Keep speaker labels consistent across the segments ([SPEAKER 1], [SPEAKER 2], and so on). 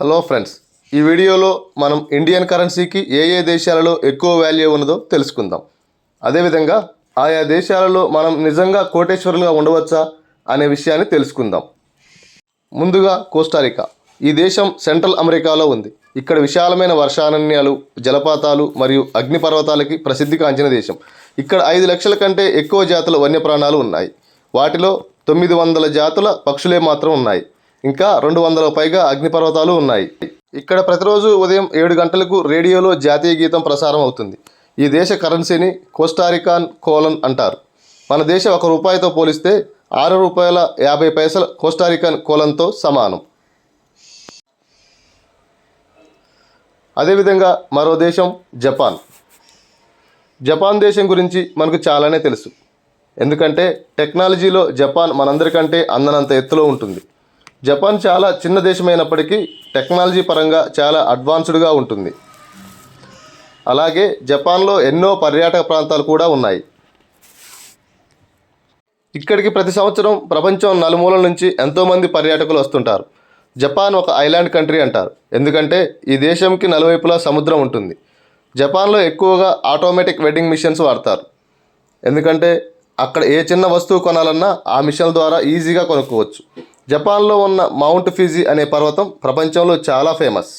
[SPEAKER 1] Hello friends ఈ వీడియోలో మనం ఇండియన్ కరెన్సీకి ఏ ఏ దేశాలలో ఎక్కువ వాల్యూ ఉన్నదో తెలుసుకుందాం. అదేవిధంగా ఆయా దేశాలలో మనం నిజంగా కోటేశ్వరులుగా ఉండవచ్చా అనే విషయాన్ని తెలుసుకుందాం. ముందుగా కోస్టారికా ఈ దేశం సెంట్రల్ అమెరికాలో ఉంది. ఇక్కడ విశాలమైన వర్షారణ్యాలు జలపాతాలు మరియు అగ్నిపర్వతాలకి ప్రసిద్ధిగాంచిన దేశం. ఇక్కడ ఐదు లక్షల కంటే ఎక్కువ జాతుల వన్యప్రాణాలు ఉన్నాయి. వాటిలో తొమ్మిది వందల జాతుల పక్షులే మాత్రం ఉన్నాయి. ఇంకా రెండు వందల పైగా అగ్నిపర్వతాలు ఉన్నాయి. ఇక్కడ ప్రతిరోజు ఉదయం ఏడు గంటలకు రేడియోలో జాతీయ గీతం ప్రసారం అవుతుంది. ఈ దేశ కరెన్సీని కోస్టారికాన్ కోలన్ అంటారు. మన దేశం ఒక రూపాయితో పోలిస్తే ఆరు రూపాయల యాభై పైసల కోస్టారికన్ కోలంతో సమానం. అదేవిధంగా మరో దేశం జపాన్. జపాన్ దేశం గురించి మనకు చాలానే తెలుసు. ఎందుకంటే టెక్నాలజీలో జపాన్ మనందరికంటే అందనంత ఎత్తులో ఉంటుంది. జపాన్ చాలా చిన్న దేశమైనప్పటికీ టెక్నాలజీ పరంగా చాలా అడ్వాన్స్డ్గా ఉంటుంది. అలాగే జపాన్లో ఎన్నో పర్యాటక ప్రాంతాలు కూడా ఉన్నాయి. ఇక్కడికి ప్రతి సంవత్సరం ప్రపంచం నలుమూలల నుంచి ఎంతోమంది పర్యాటకులు వస్తుంటారు. జపాన్ ఒక ఐలాండ్ కంట్రీ అంటారు. ఎందుకంటే ఈ దేశంకి నలువైపులా సముద్రం ఉంటుంది. జపాన్లో ఎక్కువగా ఆటోమేటిక్ వెడ్డింగ్ మిషన్స్ వాడతారు. ఎందుకంటే అక్కడ ఏ చిన్న వస్తువు కొనాలన్నా ఆ మిషన్ ద్వారా ఈజీగా కొనుక్కోవచ్చు. జపాన్లో ఉన్న మౌంట్ ఫిజీ అనే పర్వతం ప్రపంచంలో చాలా ఫేమస్.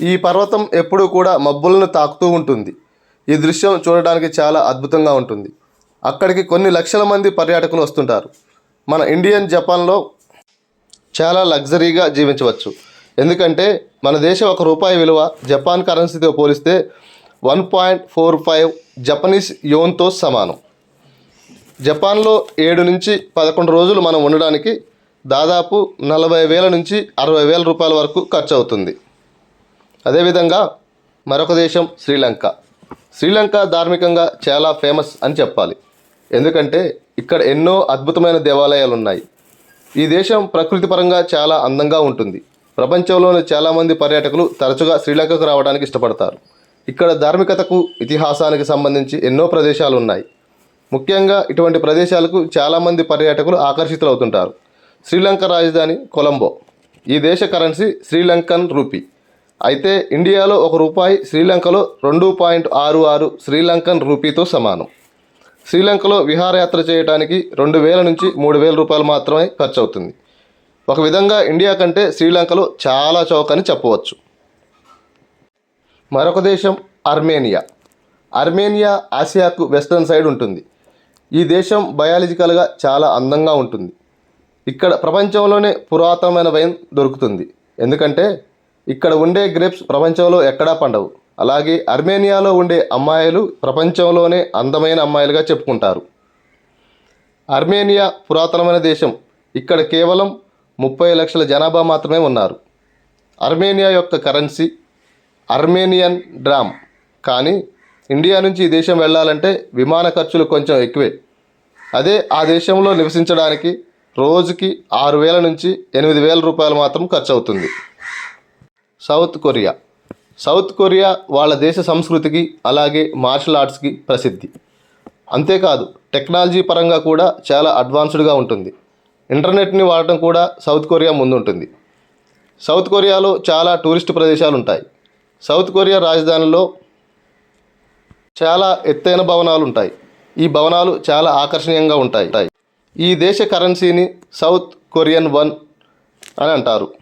[SPEAKER 1] ఈ పర్వతం ఎప్పుడూ కూడా మబ్బులను తాకుతూ ఉంటుంది. ఈ దృశ్యం చూడడానికి చాలా అద్భుతంగా ఉంటుంది. అక్కడికి కొన్ని లక్షల మంది పర్యాటకులు వస్తుంటారు. మన ఇండియన్ జపాన్లో చాలా లగ్జరీగా జీవించవచ్చు. ఎందుకంటే మన దేశం ఒక రూపాయి విలువ జపాన్ కరెన్సీతో పోలిస్తే one point four five Japanese యోన్తో సమానం. జపాన్లో ఏడు నుంచి పదకొండు రోజులు మనం ఉండడానికి దాదాపు నలభై వేల నుంచి అరవై వేల రూపాయల వరకు ఖర్చు అవుతుంది అదేవిధంగా మరొక దేశం శ్రీలంక. శ్రీలంక ధార్మికంగా చాలా ఫేమస్ అని చెప్పాలి. ఎందుకంటే ఇక్కడ ఎన్నో అద్భుతమైన దేవాలయాలు ఉన్నాయి ఈ దేశం ప్రకృతి పరంగా చాలా అందంగా ఉంటుంది. ప్రపంచంలోని చాలామంది పర్యాటకులు తరచుగా శ్రీలంకకు రావడానికి ఇష్టపడతారు. ఇక్కడ ధార్మికతకు ఇతిహాసానికి సంబంధించి ఎన్నో ప్రదేశాలు ఉన్నాయి ముఖ్యంగా ఇటువంటి ప్రదేశాలకు చాలామంది పర్యాటకులు ఆకర్షితులవుతుంటారు. శ్రీలంక రాజధాని కొలంబో. ఈ దేశ కరెన్సీ శ్రీలంకన్ రూపీ. అయితే ఇండియాలో ఒక రూపాయి శ్రీలంకలో రెండు పాయింట్ ఆరు ఆరు శ్రీలంకన్ రూపీతో సమానం. శ్రీలంకలో విహారయాత్ర చేయడానికి రెండు వేల నుంచి మూడు వేల రూపాయలు మాత్రమే ఖర్చు అవుతుంది ఒక విధంగా ఇండియా కంటే శ్రీలంకలో చాలా చౌకని చెప్పవచ్చు. మరొక దేశం అర్మేనియా అర్మేనియా ఆసియాకు వెస్ట్రన్ సైడ్ ఉంటుంది. ఈ దేశం బయాలజికల్గా చాలా అందంగా ఉంటుంది. ఇక్కడ ప్రపంచంలోనే పురాతనమైన వైన్ దొరుకుతుంది. ఎందుకంటే ఇక్కడ ఉండే గ్రేప్స్ ప్రపంచంలో ఎక్కడా పండవు. అలాగే అర్మేనియాలో ఉండే అమ్మాయిలు ప్రపంచంలోనే అందమైన అమ్మాయిలుగా చెప్పుకుంటారు. అర్మేనియా పురాతనమైన దేశం. ఇక్కడ కేవలం ముప్పై లక్షల జనాభా మాత్రమే ఉన్నారు. అర్మేనియా యొక్క కరెన్సీ అర్మేనియన్ డ్రామ్. కానీ ఇండియా నుంచి ఈ దేశం వెళ్ళాలంటే విమాన ఖర్చులు కొంచెం ఎక్కువే. అదే ఆ దేశంలో నివసించడానికి రోజుకి ఆరు వేల నుంచి ఎనిమిది వేల రూపాయలు మాత్రం ఖర్చు అవుతుంది సౌత్ కొరియా. సౌత్ కొరియా వాళ్ళ దేశ సంస్కృతికి అలాగే మార్షల్ ఆర్ట్స్కి ప్రసిద్ధి. అంతేకాదు టెక్నాలజీ పరంగా కూడా చాలా అడ్వాన్స్డ్గా ఉంటుంది. ఇంటర్నెట్ని వాడటం కూడా సౌత్ కొరియా ముందుంటుంది. సౌత్ కొరియాలో చాలా టూరిస్ట్ ప్రదేశాలు ఉంటాయి సౌత్ కొరియా రాజధానిలో చాలా ఎత్తైన భవనాలు ఉంటాయి ఈ భవనాలు చాలా ఆకర్షణీయంగా ఉంటాయి. ఈ దేశ కరెన్సీని సౌత్ కొరియన్ వన్ అని అంటారు.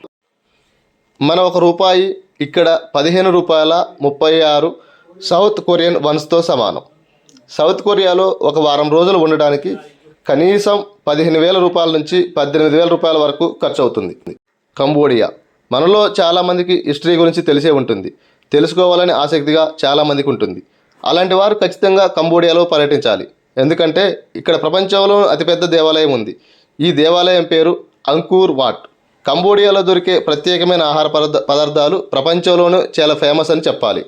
[SPEAKER 1] మన ఒక రూపాయి ఇక్కడ పదిహేను రూపాయల ముప్పై ఆరు సౌత్ కొరియన్ వన్స్తో సమానం. సౌత్ కొరియాలో ఒక వారం రోజులు ఉండడానికి కనీసం పదిహేను వేల రూపాయల నుంచి పద్దెనిమిది వేల రూపాయల వరకు ఖర్చు అవుతుంది కంబోడియా. మనలో చాలామందికి హిస్టరీ గురించి తెలిసే ఉంటుంది. తెలుసుకోవాలని ఆసక్తిగా చాలామందికి ఉంటుంది. అలాంటి వారు ఖచ్చితంగా కంబోడియాలో పర్యటించాలి. ఎందుకంటే ఇక్కడ ప్రపంచంలో అతిపెద్ద దేవాలయం ఉంది. ఈ దేవాలయం పేరు అంకూర్ వాట్. కంబోడియాలో దొరికే ప్రత్యేకమైన ఆహార పదార్థ పదార్థాలు ప్రపంచంలోనూ చాలా ఫేమస్ అని చెప్పాలి.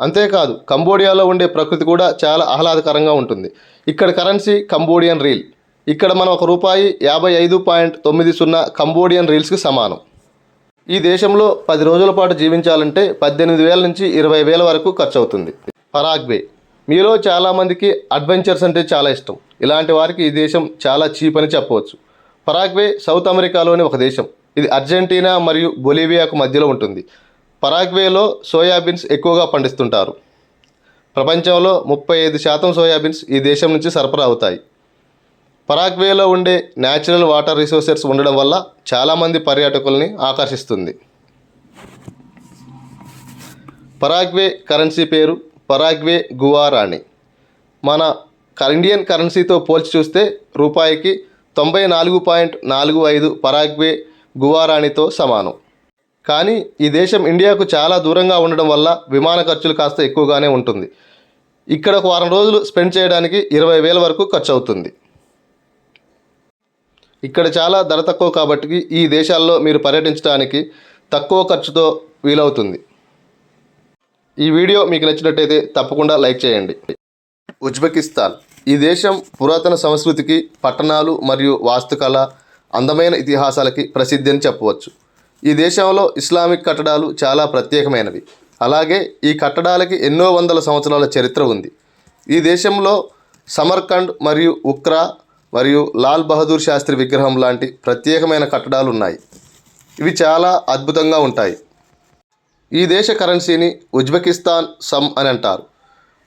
[SPEAKER 1] అంతేకాదు కంబోడియాలో ఉండే ప్రకృతి కూడా చాలా ఆహ్లాదకరంగా ఉంటుంది. ఇక్కడ కరెన్సీ కంబోడియన్ రీల్. ఇక్కడ మనం ఒక రూపాయి యాభై ఐదు పాయింట్ తొమ్మిది సున్నా కంబోడియన్ రీల్స్కి సమానం. ఈ దేశంలో పది రోజుల పాటు జీవించాలంటే పద్దెనిమిది వేల నుంచి ఇరవై వేల వరకు ఖర్చు అవుతుంది పరాగ్వే. మీలో చాలామందికి అడ్వెంచర్స్ అంటే చాలా ఇష్టం. ఇలాంటి వారికి ఈ దేశం చాలా చీప్ అని చెప్పవచ్చు. పరాగ్వే సౌత్ అమెరికాలోని ఒక దేశం. ఇది అర్జెంటీనా మరియు బొలీవియాకు మధ్యలో ఉంటుంది. పరాగ్వేలో సోయాబీన్స్ ఎక్కువగా పండిస్తుంటారు. ప్రపంచంలో ముప్పై ఐదు శాతం సోయాబీన్స్ ఈ దేశం నుంచి సరఫరా అవుతాయి. పరాగ్వేలో ఉండే న్యాచురల్ వాటర్ రిసోర్సెస్ ఉండడం వల్ల చాలామంది పర్యాటకుల్ని ఆకర్షిస్తుంది. పరాగ్వే కరెన్సీ పేరు పరాగ్వే గువారాణి. మన ఇండియన్ కరెన్సీతో పోల్చి చూస్తే రూపాయికి తొంభై నాలుగు పాయింట్ నాలుగు ఐదు పరాగ్వే గువారాణితో సమానం. కానీ ఈ దేశం ఇండియాకు చాలా దూరంగా ఉండడం వల్ల విమాన ఖర్చులు కాస్త ఎక్కువగానే ఉంటుంది. ఇక్కడ ఒక వారం రోజులు స్పెండ్ చేయడానికి ఇరవై వేల వరకు ఖర్చు అవుతుంది ఇక్కడ చాలా ధర తక్కువ కాబట్టి ఈ దేశాల్లో మీరు పర్యటించడానికి తక్కువ ఖర్చుతో వీలవుతుంది. ఈ వీడియో మీకు నచ్చినట్టయితే తప్పకుండా లైక్ చేయండి. ఉజ్బెకిస్తాన్. ఈ దేశం పురాతన సంస్కృతికి పట్టణాలు మరియు వాస్తుకళ అందమైన ఇతిహాసాలకి ప్రసిద్ధి అని చెప్పవచ్చు. ఈ దేశంలో ఇస్లామిక్ కట్టడాలు చాలా ప్రత్యేకమైనవి. అలాగే ఈ కట్టడాలకి ఎన్నో వందల సంవత్సరాల చరిత్ర ఉంది. ఈ దేశంలో సమర్కండ్ మరియు ఉక్రా మరియు లాల్ బహదూర్ శాస్త్రి విగ్రహం లాంటి ప్రత్యేకమైన కట్టడాలు ఉన్నాయి. ఇవి చాలా అద్భుతంగా ఉంటాయి. ఈ దేశ కరెన్సీని ఉజ్బెకిస్తాన్ సమ్ అని అంటారు.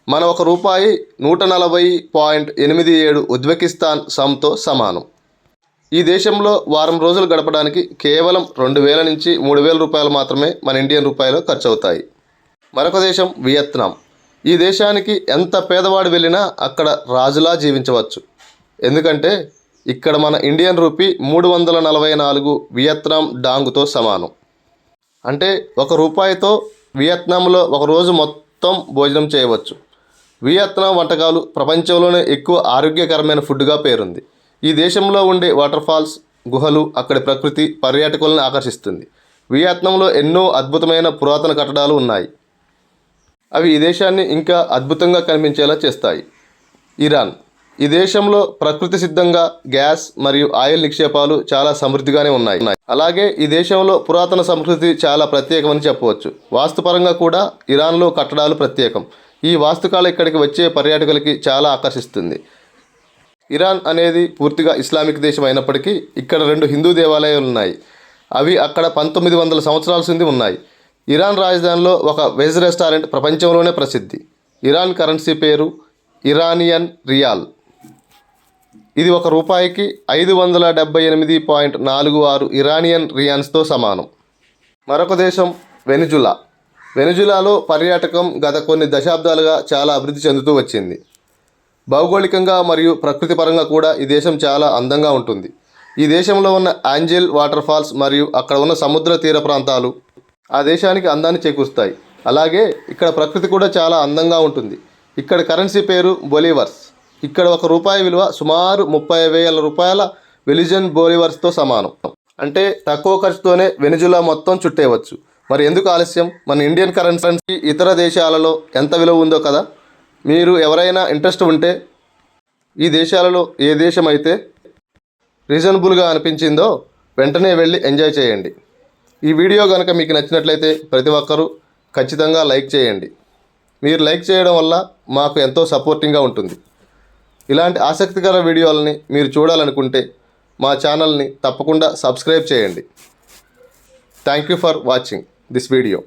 [SPEAKER 1] మన ఒక రూపాయి నూట నలభై పాయింట్ ఎనిమిది ఏడు ఉజ్బెకిస్తాన్ సమ్తో సమానం. ఈ దేశంలో వారం రోజులు గడపడానికి కేవలం రెండు వేల నుంచి మూడు వేల రూపాయలు మాత్రమే మన ఇండియన్ రూపాయలు ఖర్చు అవుతాయి మరొక దేశం వియత్నాం. ఈ దేశానికి ఎంత పేదవాడు వెళ్ళినా అక్కడ రాజులా జీవించవచ్చు. ఎందుకంటే ఇక్కడ మన ఇండియన్ రూపీ మూడు వందల నలభై నాలుగు వియత్నాం డాంగుతో సమానం. అంటే ఒక రూపాయితో వియత్నాంలో ఒక రోజు మొత్తం భోజనం చేయవచ్చు. వియత్నాం వంటకాలు ప్రపంచంలోనే ఎక్కువ ఆరోగ్యకరమైన ఫుడ్గా పేరుంది. ఈ దేశంలో ఉండే వాటర్ ఫాల్స్ గుహలు అక్కడి ప్రకృతి పర్యాటకులను ఆకర్షిస్తుంది. వియత్నాంలో ఎన్నో అద్భుతమైన పురాతన కట్టడాలు ఉన్నాయి. అవి ఈ దేశాన్ని ఇంకా అద్భుతంగా కనిపించేలా చేస్తాయి. ఇరాన్ ఈ దేశంలో ప్రకృతి సిద్ధంగా గ్యాస్ మరియు ఆయిల్ నిక్షేపాలు చాలా సమృద్ధిగానే ఉన్నాయి. అలాగే ఈ దేశంలో పురాతన సంస్కృతి చాలా ప్రత్యేకమని చెప్పవచ్చు. వాస్తుపరంగా కూడా ఇరాన్లో కట్టడాలు ప్రత్యేకం. ఈ వాస్తుకళ ఇక్కడికి వచ్చే పర్యాటకులకి చాలా ఆకర్షిస్తుంది. ఇరాన్ అనేది పూర్తిగా ఇస్లామిక్ దేశం అయినప్పటికీ ఇక్కడ రెండు హిందూ దేవాలయాలు ఉన్నాయి. అవి అక్కడ పంతొమ్మిది వందల సంవత్సరాల నుండి ఉన్నాయి. ఇరాన్ రాజధానిలో ఒక వెజ్ రెస్టారెంట్ ప్రపంచంలోనే ప్రసిద్ధి. ఇరాన్ కరెన్సీ పేరు ఇరానియన్ రియాల్. ఇది ఒక రూపాయికి ఐదు వందల డెబ్బై ఎనిమిది పాయింట్ నాలుగు ఆరు ఇరానియన్ రియాన్స్తో సమానం. మరొక దేశం వెనిజులా. వెనిజులాలో పర్యాటకం గత కొన్ని దశాబ్దాలుగా చాలా అభివృద్ధి చెందుతూ వచ్చింది. భౌగోళికంగా మరియు ప్రకృతి పరంగా కూడా ఈ దేశం చాలా అందంగా ఉంటుంది. ఈ దేశంలో ఉన్న ఆంజెల్ వాటర్ ఫాల్స్ మరియు అక్కడ ఉన్న సముద్ర తీర ప్రాంతాలు ఆ దేశానికి అందాన్ని చేకూరుస్తాయి. అలాగే ఇక్కడ ప్రకృతి కూడా చాలా అందంగా ఉంటుంది. ఇక్కడ కరెన్సీ పేరు బొలీవర్స్. ఇక్కడ ఒక రూపాయి విలువ సుమారు ముప్పై వేల రూపాయల వెలిజన్ బోలివర్స్తో సమానం. అంటే తక్కువ ఖర్చుతోనే వెనిజులా మొత్తం చుట్టేయవచ్చు. మరి ఎందుకు ఆలస్యం? మన ఇండియన్ కరెన్సీ ఇతర దేశాలలో ఎంత విలువ ఉందో కదా? మీరు ఎవరైనా ఇంట్రెస్ట్ ఉంటే ఈ దేశాలలో ఏ దేశం అయితే రీజనబుల్గా అనిపించిందో వెంటనే వెళ్ళి ఎంజాయ్ చేయండి. ఈ వీడియో కనుక మీకు నచ్చినట్లయితే ప్రతి ఒక్కరూ ఖచ్చితంగా లైక్ చేయండి. మీరు లైక్ చేయడం వల్ల మాకు ఎంతో సపోర్టింగ్గా ఉంటుంది. ఇలాంటి ఆసక్తికర వీడియోలని మీరు చూడాలనుకుంటే మా ఛానల్ని తప్పకుండా సబ్స్క్రైబ్ చేయండి. Thank you for watching this video